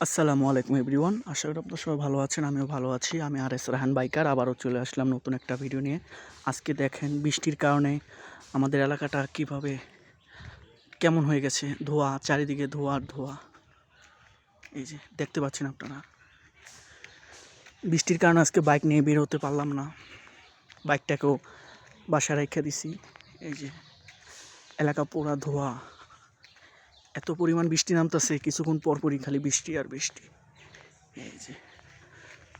আসসালামু আলাইকুম, এভরিওয়ান। আশা করি আপনারা সবাই ভালো আছেন, আমিও ভালো আছি। আমি আর এস রাহান বাইকার, আবারও চলে আসলাম নতুন একটা ভিডিও নিয়ে। আজকে দেখেন বৃষ্টির কারণে আমাদের এলাকাটা কীভাবে, কেমন হয়ে গেছে? ধোয়া, চারিদিকে ধোয়া ধোয়া। এই যে, দেখতে পাচ্ছেন আপনারা। বৃষ্টির কারণে আজকে বাইক নিয়ে বের হতে পারলাম না। বাইকটাকেও বাসায় রেখে দিছি। এই যে, এলাকা পোড়া ধোয়া। এত পরিমাণ বৃষ্টি নামতেছে, কিছুক্ষণ পরপরই খালি বৃষ্টি আর বৃষ্টি। এই যে,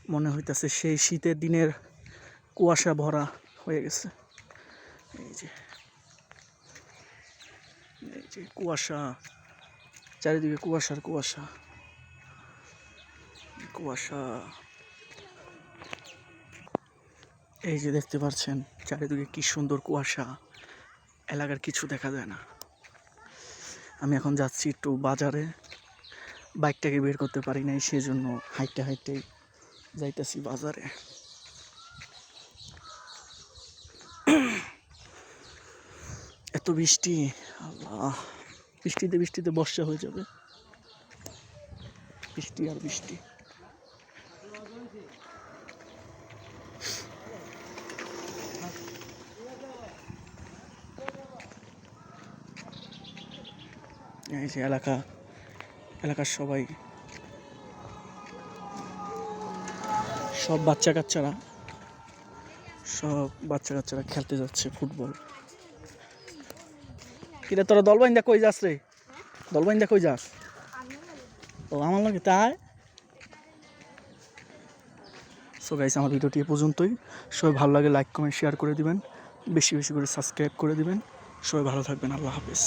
মনে হইতাছে সেই শীতের দিনের কুয়াশা ভরা হয়ে গেছে। এই যে এই যে কুয়াশা, চারিদিকে কুয়াশার কুয়াশা। কুয়াশা। এই যে দেখতে পাচ্ছেন, চারিদিকে কি সুন্দর কুয়াশা। এলাকার কিছু দেখা যায় না। আমি এখন যাচ্ছি একটু বাজারে। বাইকটাকে বের করতে পারি নাই, সেজন্য হাইটে হাইটে যাইতেছি বাজারে। এত বৃষ্টি, আল্লাহ। বৃষ্টিতে বৃষ্টিতে বর্ষা হয়ে যাবে। বৃষ্টি আর বৃষ্টি। এই যে এলাকা, এলাকার সবাই। সব বাচ্চা কাচ্চারা সব বাচ্চা কাচ্চারা খেলতে যাচ্ছে ফুটবল। কিরে, তোরা দলবাইন্দা কই যাস রে? দলবাইন্দা কই যাস? ও, আমার লাগে তাই? সো গাইস আমার ভিডিওটি এ পর্যন্তই। সবাই ভালো লাগে লাইক কমেন্ট শেয়ার করে দিবেন। বেশি বেশি করে সাবস্ক্রাইব করে দিবেন। সবাই ভালো থাকবেন। আল্লাহ হাফেজ।